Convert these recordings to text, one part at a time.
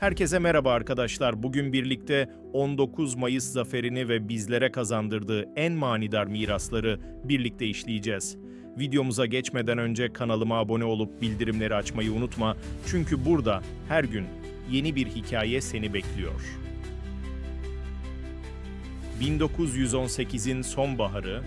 Herkese merhaba arkadaşlar. Bugün birlikte 19 Mayıs zaferini ve bizlere kazandırdığı en manidar mirasları birlikte işleyeceğiz. Videomuza geçmeden önce kanalıma abone olup bildirimleri açmayı unutma. Çünkü burada her gün yeni bir hikaye seni bekliyor. 1918'in sonbaharı,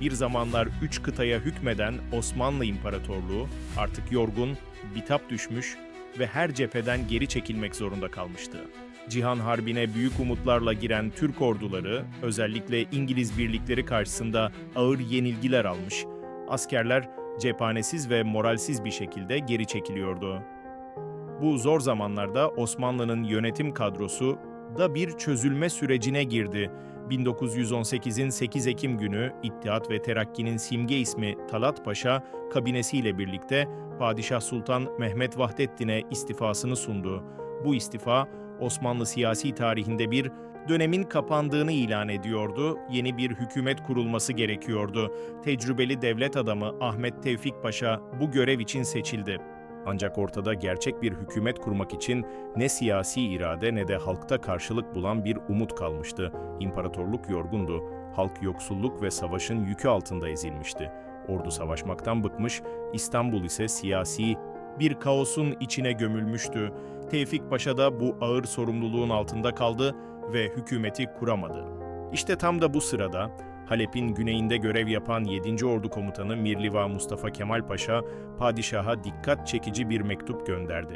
bir zamanlar üç kıtaya hükmeden Osmanlı İmparatorluğu artık yorgun, bitap düşmüş ve her cepheden geri çekilmek zorunda kalmıştı. Cihan Harbi'ne büyük umutlarla giren Türk orduları, özellikle İngiliz birlikleri karşısında ağır yenilgiler almış. Askerler cephanesiz ve moralsiz bir şekilde geri çekiliyordu. Bu zor zamanlarda Osmanlı'nın yönetim kadrosu da bir çözülme sürecine girdi. 1918'in 8 Ekim günü İttihat ve Terakki'nin simge ismi Talat Paşa kabinesiyle birlikte Padişah Sultan Mehmet Vahdettin'e istifasını sundu. Bu istifa Osmanlı siyasi tarihinde bir dönemin kapandığını ilan ediyordu. Yeni bir hükümet kurulması gerekiyordu. Tecrübeli devlet adamı Ahmet Tevfik Paşa bu görev için seçildi. Ancak ortada gerçek bir hükümet kurmak için ne siyasi irade ne de halkta karşılık bulan bir umut kalmıştı. İmparatorluk yorgundu, halk yoksulluk ve savaşın yükü altında ezilmişti. Ordu savaşmaktan bıkmış, İstanbul ise siyasi bir kaosun içine gömülmüştü. Tevfik Paşa da bu ağır sorumluluğun altında kaldı ve hükümeti kuramadı. İşte tam da bu sırada Halep'in güneyinde görev yapan 7. Ordu Komutanı Mirliva Mustafa Kemal Paşa, padişaha dikkat çekici bir mektup gönderdi.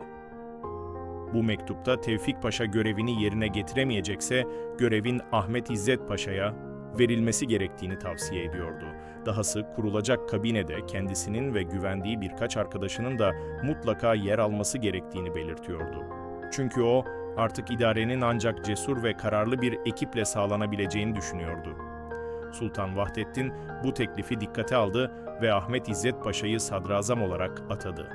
Bu mektupta Tevfik Paşa görevini yerine getiremeyecekse görevin Ahmet İzzet Paşa'ya verilmesi gerektiğini tavsiye ediyordu. Dahası kurulacak kabinede kendisinin ve güvendiği birkaç arkadaşının da mutlaka yer alması gerektiğini belirtiyordu. Çünkü o artık idarenin ancak cesur ve kararlı bir ekiple sağlanabileceğini düşünüyordu. Sultan Vahdettin bu teklifi dikkate aldı ve Ahmet İzzet Paşa'yı sadrazam olarak atadı.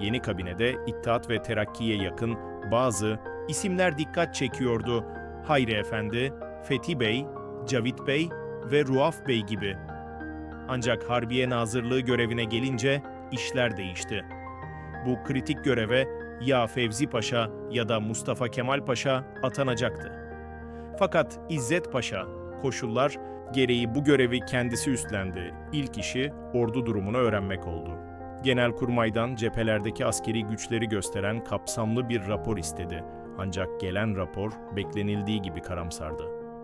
Yeni kabinede İttihat ve Terakki'ye yakın bazı isimler dikkat çekiyordu. Hayri Efendi, Fethi Bey, Cavit Bey ve Ruaf Bey gibi. Ancak Harbiye Nazırlığı görevine gelince işler değişti. Bu kritik göreve ya Fevzi Paşa ya da Mustafa Kemal Paşa atanacaktı. Fakat İzzet Paşa koşullar gereği bu görevi kendisi üstlendi. İlk işi ordu durumunu öğrenmek oldu. Genelkurmay'dan cephelerdeki askeri güçleri gösteren kapsamlı bir rapor istedi. Ancak gelen rapor beklenildiği gibi karamsardı.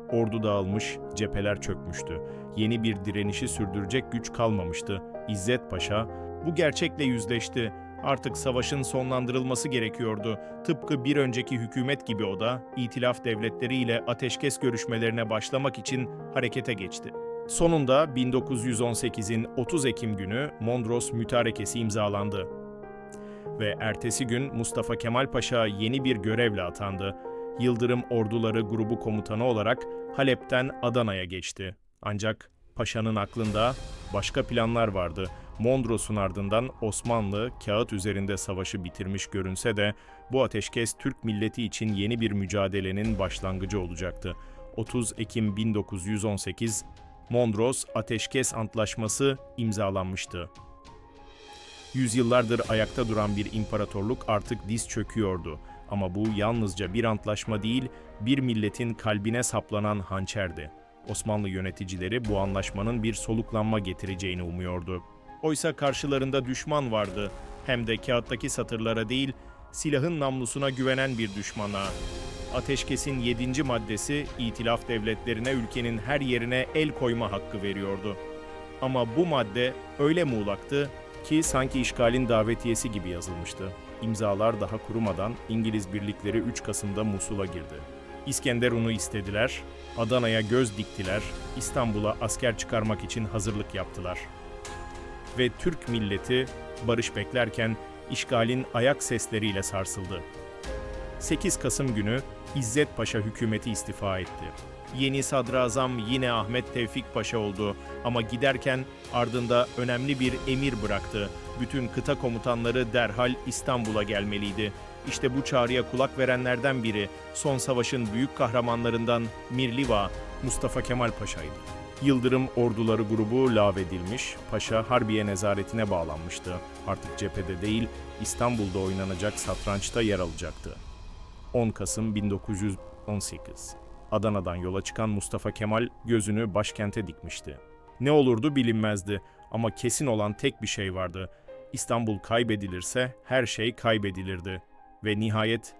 Ordu dağılmış, cepheler çökmüştü. Yeni bir direnişi sürdürecek güç kalmamıştı. İzzet Paşa bu gerçekle yüzleşti. Artık savaşın sonlandırılması gerekiyordu. Tıpkı bir önceki hükümet gibi o da itilaf devletleriyle ateşkes görüşmelerine başlamak için harekete geçti. Sonunda 1918'in 30 Ekim günü Mondros Mütarekesi imzalandı. Ve ertesi gün Mustafa Kemal Paşa yeni bir görevle atandı. Yıldırım Orduları Grubu Komutanı olarak Halep'ten Adana'ya geçti. Ancak Paşa'nın aklında başka planlar vardı. Mondros'un ardından Osmanlı kağıt üzerinde savaşı bitirmiş görünse de bu ateşkes Türk milleti için yeni bir mücadelenin başlangıcı olacaktı. 30 Ekim 1918 Mondros Ateşkes Antlaşması imzalanmıştı. Yüzyıllardır ayakta duran bir imparatorluk artık diz çöküyordu. Ama bu yalnızca bir antlaşma değil, bir milletin kalbine saplanan hançerdi. Osmanlı yöneticileri bu anlaşmanın bir soluklanma getireceğini umuyordu. Oysa karşılarında düşman vardı. Hem de kağıttaki satırlara değil, silahın namlusuna güvenen bir düşmana. Ateşkesin 7. maddesi itilaf devletlerine ülkenin her yerine el koyma hakkı veriyordu. Ama bu madde öyle muğlaktı ki sanki işgalin davetiyesi gibi yazılmıştı. İmzalar daha kurumadan İngiliz birlikleri 3 Kasım'da Musul'a girdi. İskenderun'u istediler, Adana'ya göz diktiler, İstanbul'a asker çıkarmak için hazırlık yaptılar. Ve Türk milleti barış beklerken işgalin ayak sesleriyle sarsıldı. 8 Kasım günü İzzet Paşa hükümeti istifa etti. Yeni sadrazam yine Ahmet Tevfik Paşa oldu ama giderken ardında önemli bir emir bıraktı. Bütün kıta komutanları derhal İstanbul'a gelmeliydi. İşte bu çağrıya kulak verenlerden biri son savaşın büyük kahramanlarından Mirliva Mustafa Kemal Paşa'ydı. Yıldırım Orduları grubu lağvedilmiş, Paşa Harbiye nezaretine bağlanmıştı. Artık cephede değil, İstanbul'da oynanacak satrançta yer alacaktı. 10 Kasım 1918. Adana'dan yola çıkan Mustafa Kemal gözünü başkente dikmişti. Ne olurdu bilinmezdi ama kesin olan tek bir şey vardı. İstanbul kaybedilirse her şey kaybedilirdi. Ve nihayet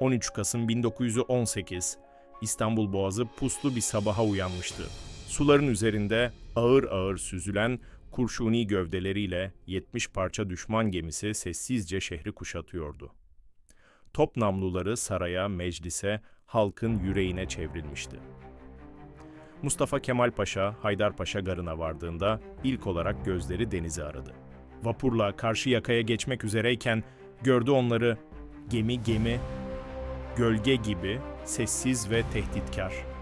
13 Kasım 1918 İstanbul Boğazı puslu bir sabaha uyanmıştı. Suların üzerinde ağır ağır süzülen kurşuni gövdeleriyle 70 parça düşman gemisi sessizce şehri kuşatıyordu. Top namluları saraya, meclise, halkın yüreğine çevrilmişti. Mustafa Kemal Paşa, Haydarpaşa garına vardığında ilk olarak gözleri denizi aradı. Vapurla karşı yakaya geçmek üzereyken gördü onları gemi gemi, gölge gibi sessiz ve tehditkar.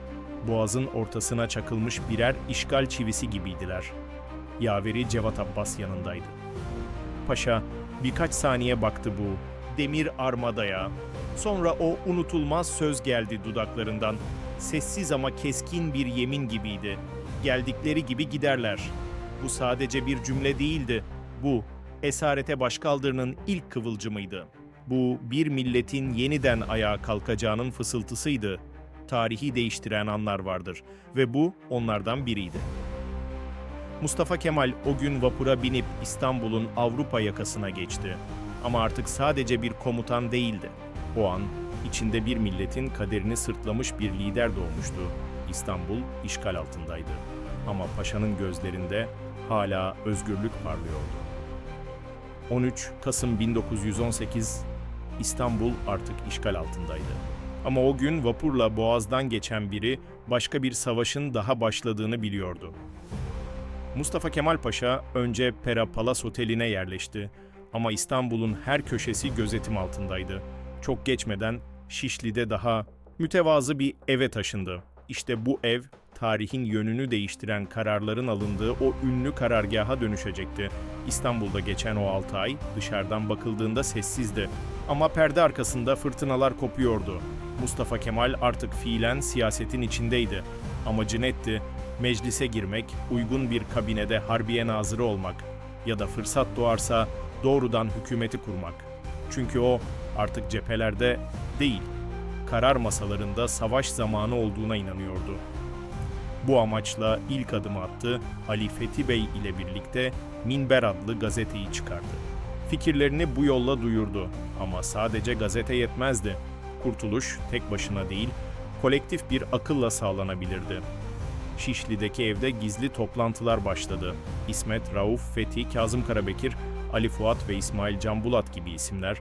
Boğazın ortasına çakılmış birer işgal çivisi gibiydiler. Yaveri Cevat Abbas yanındaydı. Paşa birkaç saniye baktı bu demir armadaya. Sonra o unutulmaz söz geldi dudaklarından. Sessiz ama keskin bir yemin gibiydi. Geldikleri gibi giderler. Bu sadece bir cümle değildi. Bu esarete başkaldırının ilk kıvılcımıydı. Bu bir milletin yeniden ayağa kalkacağının fısıltısıydı. Tarihi değiştiren anlar vardır ve bu onlardan biriydi. Mustafa Kemal o gün vapura binip İstanbul'un Avrupa yakasına geçti. Ama artık sadece bir komutan değildi. O an içinde bir milletin kaderini sırtlamış bir lider doğmuştu. İstanbul işgal altındaydı. Ama paşanın gözlerinde hala özgürlük parlıyordu. 13 Kasım 1918 İstanbul artık işgal altındaydı. Ama o gün vapurla boğazdan geçen biri başka bir savaşın daha başladığını biliyordu. Mustafa Kemal Paşa önce Pera Palace Oteli'ne yerleşti ama İstanbul'un her köşesi gözetim altındaydı. Çok geçmeden Şişli'de daha mütevazı bir eve taşındı. İşte bu ev tarihin yönünü değiştiren kararların alındığı o ünlü karargaha dönüşecekti. İstanbul'da geçen o 6 ay dışarıdan bakıldığında sessizdi. Ama perde arkasında fırtınalar kopuyordu. Mustafa Kemal artık fiilen siyasetin içindeydi. Amacı netti, meclise girmek, uygun bir kabinede harbiye nazırı olmak ya da fırsat doğarsa doğrudan hükümeti kurmak. Çünkü o artık cephelerde değil, karar masalarında savaş zamanı olduğuna inanıyordu. Bu amaçla ilk adımı attı, Ali Fethi Bey ile birlikte Minber adlı gazeteyi çıkardı. Fikirlerini bu yolla duyurdu ama sadece gazete yetmezdi. Kurtuluş tek başına değil, kolektif bir akılla sağlanabilirdi. Şişli'deki evde gizli toplantılar başladı. İsmet, Rauf, Fethi, Kazım Karabekir, Ali Fuat ve İsmail Can Bulat gibi isimler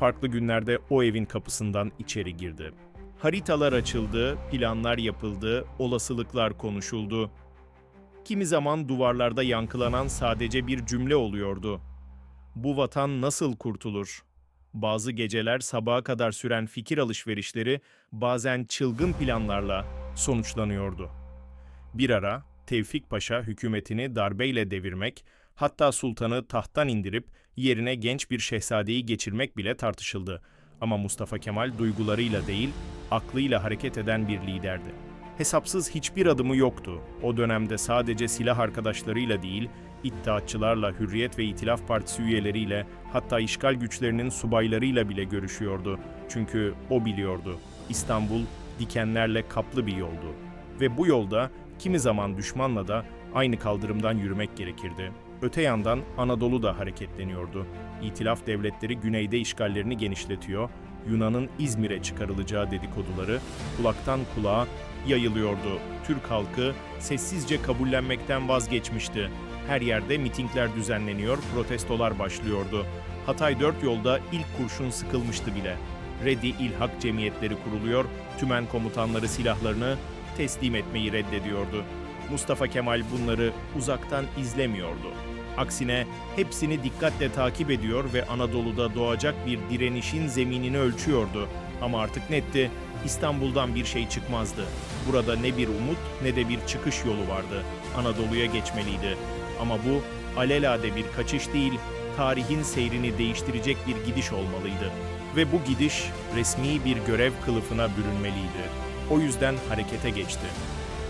farklı günlerde o evin kapısından içeri girdi. Haritalar açıldı, planlar yapıldı, olasılıklar konuşuldu. Kimi zaman duvarlarda yankılanan sadece bir cümle oluyordu. Bu vatan nasıl kurtulur? Bazı geceler sabaha kadar süren fikir alışverişleri bazen çılgın planlarla sonuçlanıyordu. Bir ara Tevfik Paşa hükümetini darbeyle devirmek, hatta sultanı tahttan indirip yerine genç bir şehzadeyi geçirmek bile tartışıldı. Ama Mustafa Kemal duygularıyla değil, aklıyla hareket eden bir liderdi. Hesapsız hiçbir adımı yoktu. O dönemde sadece silah arkadaşlarıyla değil, İttihatçılarla, Hürriyet ve İtilaf Partisi üyeleriyle, hatta işgal güçlerinin subaylarıyla bile görüşüyordu. Çünkü o biliyordu. İstanbul dikenlerle kaplı bir yoldu. Ve bu yolda kimi zaman düşmanla da aynı kaldırımdan yürümek gerekirdi. Öte yandan Anadolu da hareketleniyordu. İtilaf devletleri güneyde işgallerini genişletiyor, Yunan'ın İzmir'e çıkarılacağı dedikoduları kulaktan kulağa yayılıyordu. Türk halkı sessizce kabullenmekten vazgeçmişti. Her yerde mitingler düzenleniyor, protestolar başlıyordu. Hatay dört yolda ilk kurşun sıkılmıştı bile. Redi İlhak cemiyetleri kuruluyor, tümen komutanları silahlarını teslim etmeyi reddediyordu. Mustafa Kemal bunları uzaktan izlemiyordu. Aksine hepsini dikkatle takip ediyor ve Anadolu'da doğacak bir direnişin zeminini ölçüyordu. Ama artık netti, İstanbul'dan bir şey çıkmazdı. Burada ne bir umut ne de bir çıkış yolu vardı. Anadolu'ya geçmeliydi. Ama bu alelade bir kaçış değil, tarihin seyrini değiştirecek bir gidiş olmalıydı. Ve bu gidiş resmi bir görev kılıfına bürünmeliydi. O yüzden harekete geçti.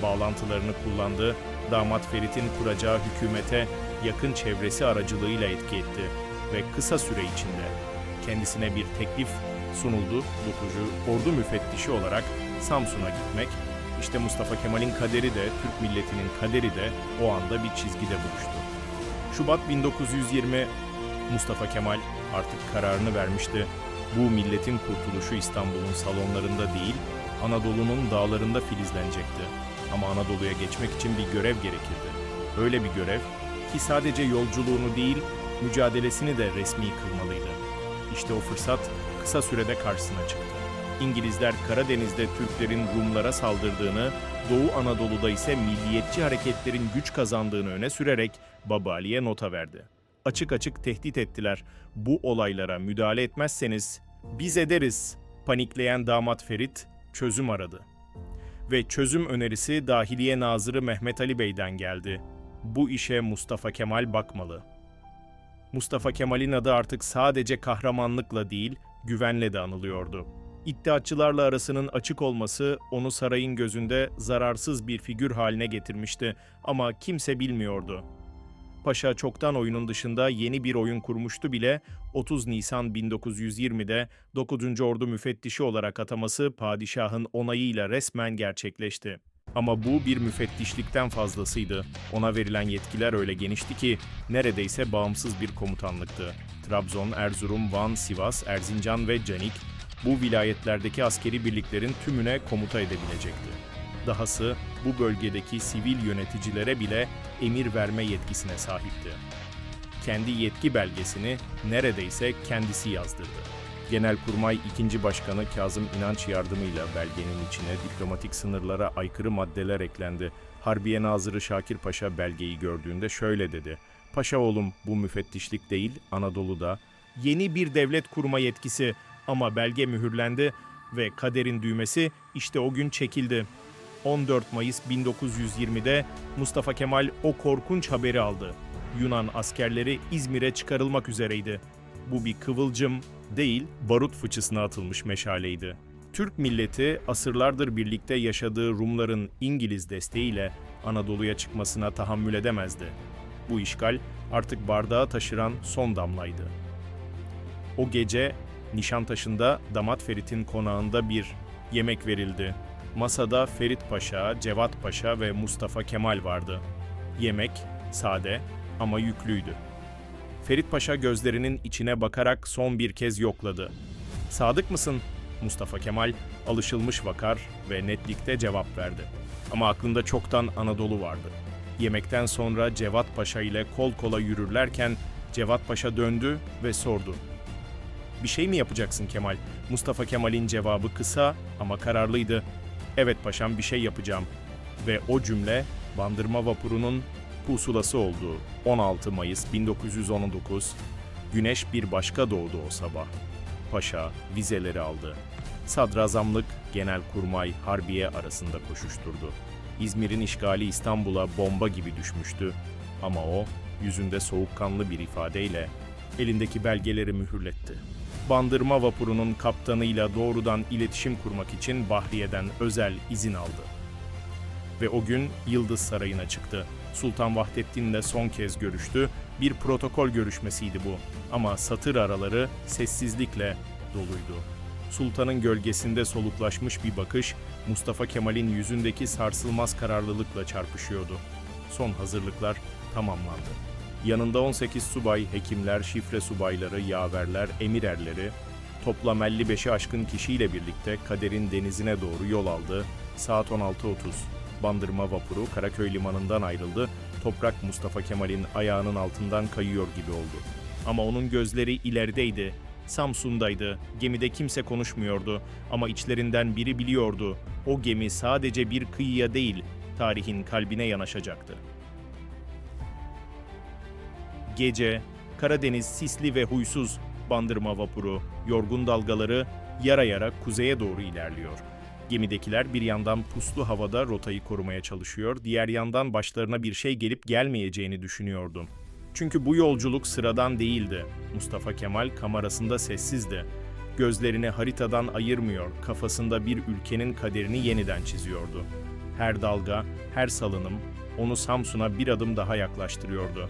Bağlantılarını kullandı, damat Ferit'in kuracağı hükümete yakın çevresi aracılığıyla etki etti ve kısa süre içinde kendisine bir teklif sunuldu. Lutucu ordu müfettişi olarak Samsun'a gitmek, işte Mustafa Kemal'in kaderi de, Türk milletinin kaderi de o anda bir çizgide buluştu. Şubat 1920 Mustafa Kemal artık kararını vermişti. Bu milletin kurtuluşu İstanbul'un salonlarında değil, Anadolu'nun dağlarında filizlenecekti. Ama Anadolu'ya geçmek için bir görev gerekirdi. Öyle bir görev ki sadece yolculuğunu değil, mücadelesini de resmi kılmalıydı. İşte o fırsat kısa sürede karşısına çıktı. İngilizler Karadeniz'de Türklerin Rumlara saldırdığını, Doğu Anadolu'da ise milliyetçi hareketlerin güç kazandığını öne sürerek Baba Ali'ye nota verdi. Açık açık tehdit ettiler. Bu olaylara müdahale etmezseniz biz ederiz. Panikleyen damat Ferit çözüm aradı. Ve çözüm önerisi Dahiliye Nazırı Mehmet Ali Bey'den geldi. Bu işe Mustafa Kemal bakmalı. Mustafa Kemal'in adı artık sadece kahramanlıkla değil, güvenle de anılıyordu. İddiatçılarla arasının açık olması onu sarayın gözünde zararsız bir figür haline getirmişti ama kimse bilmiyordu. Paşa çoktan oyunun dışında yeni bir oyun kurmuştu bile 30 Nisan 1920'de 9. Ordu müfettişi olarak ataması padişahın onayıyla resmen gerçekleşti. Ama bu bir müfettişlikten fazlasıydı. Ona verilen yetkiler öyle genişti ki neredeyse bağımsız bir komutanlıktı. Trabzon, Erzurum, Van, Sivas, Erzincan ve Canik bu vilayetlerdeki askeri birliklerin tümüne komuta edebilecekti. Dahası bu bölgedeki sivil yöneticilere bile emir verme yetkisine sahipti. Kendi yetki belgesini neredeyse kendisi yazdırdı. Genelkurmay 2. Başkanı Kazım İnanç yardımıyla belgenin içine diplomatik sınırlara aykırı maddeler eklendi. Harbiye Nazırı Şakir Paşa belgeyi gördüğünde şöyle dedi. Paşa oğlum bu müfettişlik değil Anadolu'da yeni bir devlet kurma yetkisi ama belge mühürlendi ve kaderin düğmesi işte o gün çekildi. 14 Mayıs 1920'de Mustafa Kemal o korkunç haberi aldı. Yunan askerleri İzmir'e çıkarılmak üzereydi. Bu bir kıvılcım değil, barut fıçısına atılmış meşaleydi. Türk milleti asırlardır birlikte yaşadığı Rumların İngiliz desteğiyle Anadolu'ya çıkmasına tahammül edemezdi. Bu işgal artık bardağa taşıran son damlaydı. O gece Nişantaşı'nda Damat Ferit'in konağında bir yemek verildi. Masada Ferit Paşa, Cevat Paşa ve Mustafa Kemal vardı. Yemek sade ama yüklüydü. Ferit Paşa gözlerinin içine bakarak son bir kez yokladı. Sadık mısın? Mustafa Kemal alışılmış vakar ve netlikte cevap verdi. Ama aklında çoktan Anadolu vardı. Yemekten sonra Cevat Paşa ile kol kola yürürlerken Cevat Paşa döndü ve sordu. Bir şey mi yapacaksın Kemal? Mustafa Kemal'in cevabı kısa ama kararlıydı. Evet paşam bir şey yapacağım. Ve o cümle Bandırma vapurunun pusulası oldu. 16 Mayıs 1919. Güneş bir başka doğdu o sabah. Paşa vizeleri aldı. Sadrazamlık, Genelkurmay, Harbiye arasında koşuşturdu. İzmir'in işgali İstanbul'a bomba gibi düşmüştü. Ama o yüzünde soğukkanlı bir ifadeyle elindeki belgeleri mühürletti. Bandırma vapurunun kaptanıyla doğrudan iletişim kurmak için Bahriye'den özel izin aldı. Ve o gün Yıldız Sarayı'na çıktı. Sultan Vahdettin'le son kez görüştü. Bir protokol görüşmesiydi bu. Ama satır araları sessizlikle doluydu. Sultanın gölgesinde soluklaşmış bir bakış Mustafa Kemal'in yüzündeki sarsılmaz kararlılıkla çarpışıyordu. Son hazırlıklar tamamlandı. Yanında 18 subay, hekimler, şifre subayları, yaverler, emir erleri, toplam 55'i aşkın kişiyle birlikte kaderin denizine doğru yol aldı. Saat 16.30. Bandırma vapuru Karaköy limanından ayrıldı. Toprak Mustafa Kemal'in ayağının altından kayıyor gibi oldu. Ama onun gözleri ilerideydi. Samsun'daydı. Gemide kimse konuşmuyordu ama içlerinden biri biliyordu. O gemi sadece bir kıyıya değil, tarihin kalbine yanaşacaktı. Gece, Karadeniz sisli ve huysuz, bandırma vapuru, yorgun dalgaları yara yara kuzeye doğru ilerliyor. Gemidekiler bir yandan puslu havada rotayı korumaya çalışıyor, diğer yandan başlarına bir şey gelip gelmeyeceğini düşünüyordu. Çünkü bu yolculuk sıradan değildi. Mustafa Kemal kamerasında sessizdi. Gözlerini haritadan ayırmıyor, kafasında bir ülkenin kaderini yeniden çiziyordu. Her dalga, her salınım onu Samsun'a bir adım daha yaklaştırıyordu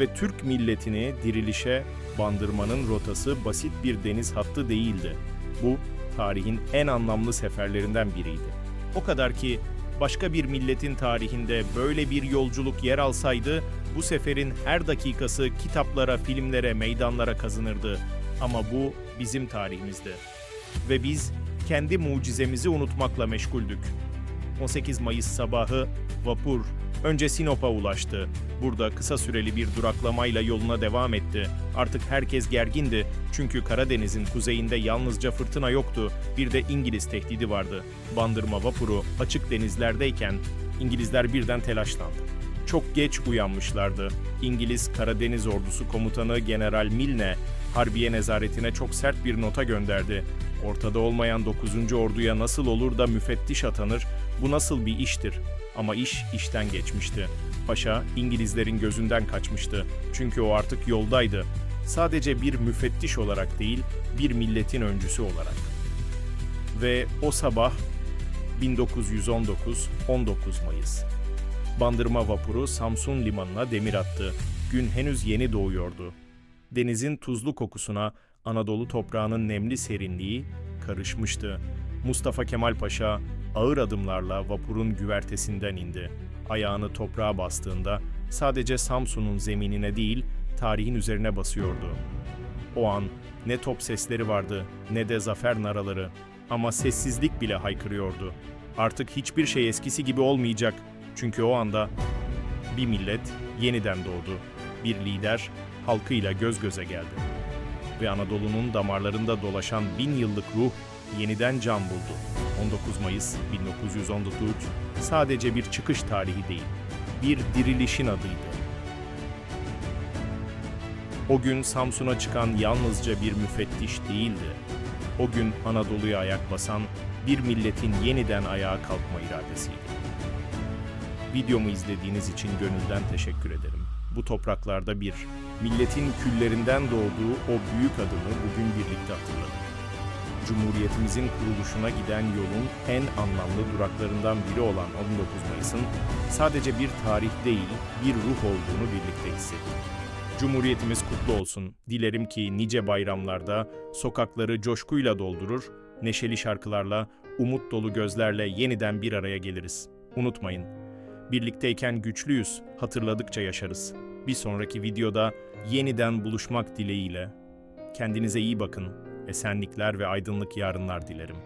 ve Türk milletini dirilişe bandırmanın rotası basit bir deniz hattı değildi. Bu, tarihin en anlamlı seferlerinden biriydi. O kadar ki başka bir milletin tarihinde böyle bir yolculuk yer alsaydı, bu seferin her dakikası kitaplara, filmlere, meydanlara kazınırdı. Ama bu bizim tarihimizdi. Ve biz kendi mucizemizi unutmakla meşguldük. 18 Mayıs sabahı vapur önce Sinop'a ulaştı. Burada kısa süreli bir duraklamayla yoluna devam etti. Artık herkes gergindi çünkü Karadeniz'in kuzeyinde yalnızca fırtına yoktu, bir de İngiliz tehdidi vardı. Bandırma vapuru açık denizlerdeyken İngilizler birden telaşlandı. Çok geç uyanmışlardı. İngiliz Karadeniz Ordusu Komutanı General Milne, Harbiye nezaretine çok sert bir nota gönderdi. Ortada olmayan 9. orduya nasıl olur da müfettiş atanır, bu nasıl bir iştir? Ama iş işten geçmişti. Paşa İngilizlerin gözünden kaçmıştı. Çünkü o artık yoldaydı. Sadece bir müfettiş olarak değil, bir milletin öncüsü olarak. Ve o sabah 1919 19 Mayıs. Bandırma vapuru Samsun limanına demir attı. Gün henüz yeni doğuyordu. Denizin tuzlu kokusuna Anadolu toprağının nemli serinliği karışmıştı. Mustafa Kemal Paşa ağır adımlarla vapurun güvertesinden indi. Ayağını toprağa bastığında sadece Samsun'un zeminine değil, tarihin üzerine basıyordu. O an ne top sesleri vardı ne de zafer naraları ama sessizlik bile haykırıyordu. Artık hiçbir şey eskisi gibi olmayacak. Çünkü o anda bir millet yeniden doğdu. Bir lider halkıyla göz göze geldi. Ve Anadolu'nun damarlarında dolaşan bin yıllık ruh yeniden can buldu. 19 Mayıs 1919 sadece bir çıkış tarihi değil, bir dirilişin adıydı. O gün Samsun'a çıkan yalnızca bir müfettiş değildi. O gün Anadolu'ya ayak basan bir milletin yeniden ayağa kalkma iradesiydi. Videomu izlediğiniz için gönülden teşekkür ederim. Bu topraklarda bir, milletin küllerinden doğduğu o büyük adımı bugün birlikte hatırladık. Cumhuriyetimizin kuruluşuna giden yolun en anlamlı duraklarından biri olan 19 Mayıs'ın sadece bir tarih değil, bir ruh olduğunu birlikte hissettik. Cumhuriyetimiz kutlu olsun. Dilerim ki nice bayramlarda sokakları coşkuyla doldurur, neşeli şarkılarla, umut dolu gözlerle yeniden bir araya geliriz. Unutmayın, birlikteyken güçlüyüz, hatırladıkça yaşarız. Bir sonraki videoda yeniden buluşmak dileğiyle. Kendinize iyi bakın, esenlikler ve aydınlık yarınlar dilerim.